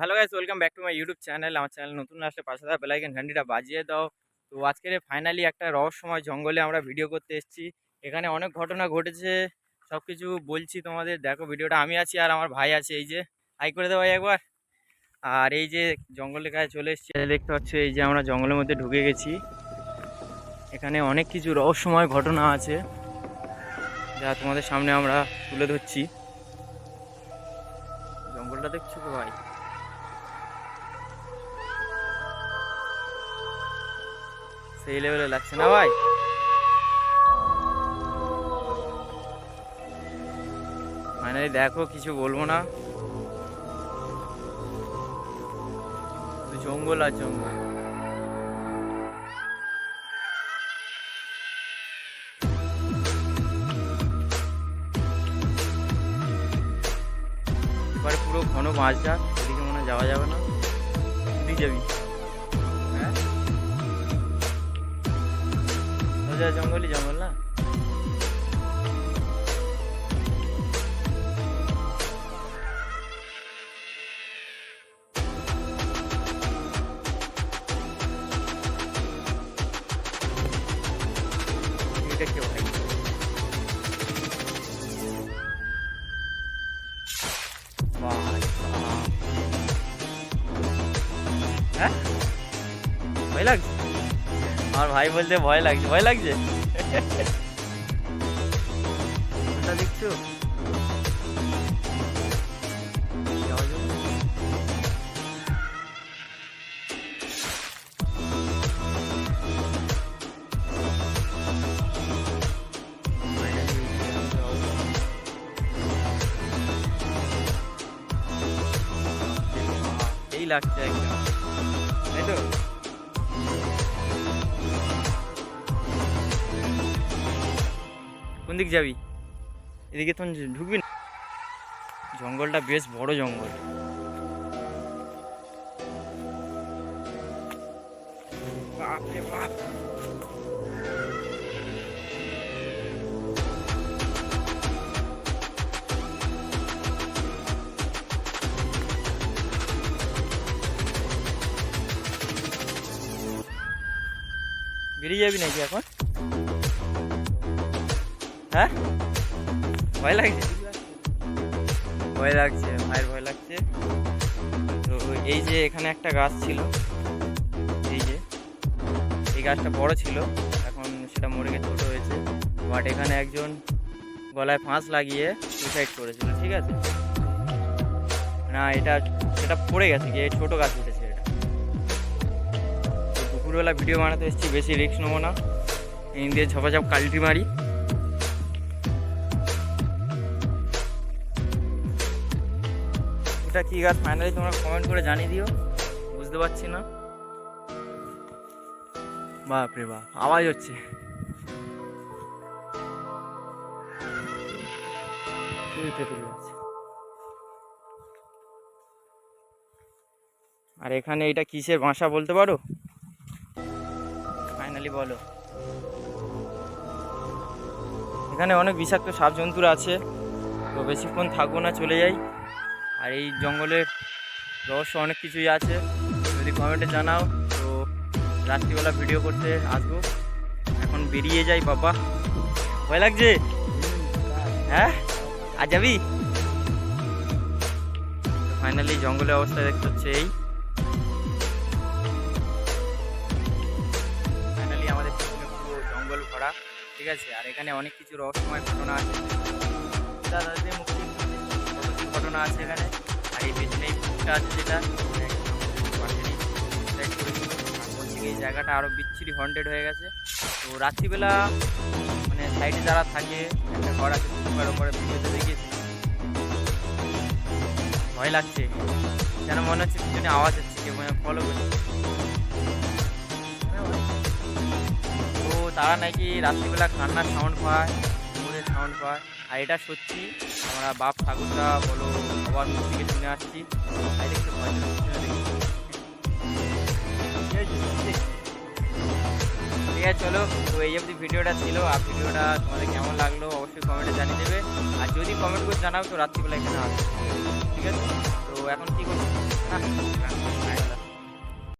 Hello guys, welcome back to my YouTube channel. আমার channel নতুন আসলে পাশে থাকা বেলাইকেন ঘন্টিটা বাজিয়ে দাও। তো আজকের ফাইনালি একটা রহস্যময় জঙ্গলে আমরা ভিডিও করতে এসেছি। এখানে অনেক ঘটনা ঘটেছে সব কিছু বলছি তোমাদের। দেখো ভিডিওটা, আমি আছি আর আমার ভাই আছে, এই যে। হাই করে দেওয়া একবার। আর এই যে জঙ্গলের কাছে চলে এসেছি দেখতে পাচ্ছ, এই যে আমরা জঙ্গলের মধ্যে ঢুকে গেছি। এখানে অনেক কিছু রহস্যময় ঘটনা আছে, যা তোমাদের সামনে আমরা তুলে ধরছি। জঙ্গলটা দেখছ তো ভাই? সেই লেভেলে লাগছে না ভাই? ফাইনালি দেখো, কিছু বলব না। জঙ্গল আর জঙ্গল। এবারে পুরো ঘন মাছটা, এদিকে মনে যাওয়া যাবে না। তুই যাবি। সোজা জঙ্গলই জঙ্গল না এটা কে ভাই ভাই সাহাব। হ্যাঁ ভয় লাগছে আমার ভাই বলতে ভয় লাগছে ভয় লাগছে? দেখছ? এই লাগছে একদম তাই তো। দিক যাবি? এদিকে তখন ঢুকবি না। জঙ্গলটা বেশ বড় জঙ্গল। বাপরে বাপ। বেরিয়ে যাবি নাকি এখন? হ্যাঁ? ভয় লাগছে? ভয় লাগছে, ভাইয়ের ভয় লাগছে। তো এই যে এখানে একটা গাছ ছিল, এই যে, এই গাছটা বড় ছিল, এখন সেটা মরে গিয়ে ছোটো হয়েছে। বাট এখানে একজন গলায় ফাঁস লাগিয়ে সুসাইড করেছিল, ঠিক আছে? না, এটা, সেটা পড়ে গেছে, গিয়ে ছোটো গাছ উঠেছে এটা। দুপুরবেলা ভিডিও বানাতে এসেছি, বেশি রিস্ক নেব না। এই দিয়ে ঝপাঝপ কালটি মারি। এটা কি গাছ? ফাইনালি তোমরা কমেন্ট করে জানিয়ে দিও। বুঝতে পারছি না। বাপ রে বাপ আওয়াজ হচ্ছে। আর এখানে এটা কিসের বাসা বলতে পারো? ফাইনালি বলো। এখানে অনেক বিষাক্ত সাপ জন্তুরা আছে। তো বেশিক্ষণ থাকব না চলে যাই। আর এই জঙ্গলের রহস্য অনেক কিছুই আছে। যদি কমেন্টে জানাও, তো রাত্রিবেলা ভিডিও করতে আসব। এখন বেরিয়ে যাই, বাবা। ভয় লাগছে? হ্যাঁ? আর যাবি? ফাইনালি জঙ্গলের অবস্থা দেখতে হচ্ছে এই। ফাইনালি আমাদের পুরো জঙ্গল ভরা, ঠিক আছে? আর এখানে অনেক কিছু রহস্যময় ঘটনা আছে। দাদাদের মুক্তি ঘটনা আছে এখানে। আর এই পেছনে এই পুকুরটা আছে যেটা। মানে বলছি এই জায়গাটা আরও বিচ্ছিরি হন্টেড হয়ে গেছে। তো রাত্রিবেলা মানে সাইডে যারা থাকে, একটা ঘর আছে পুকুরের ওপরে ভিডিওতে দেখিয়েছিলাম ভয় লাগছে। যেন মনে হচ্ছে পিছনে আওয়াজ হচ্ছে, কেউ মানে ফলো করছে। তো তারা নাকি রাত্রিবেলা কান্নার সাউন্ড পায়। সাউন্ড পায় আর এটা সত্যি, আমরা বাপ ঠাকুরটা বলো সবার মুখ থেকে শুনে আসছি। ঠিক আছে, চলো। তো এই অবধি ভিডিওটা ছিল। আর ভিডিওটা তোমাদের কেমন লাগল, অবশ্যই কমেন্টে জানিয়ে দেবে। আর যদি কমেন্ট করে জানাও, তো রাত্রিবেলা এখানে আসবে। ঠিক আছে? তো এখন কি করব? না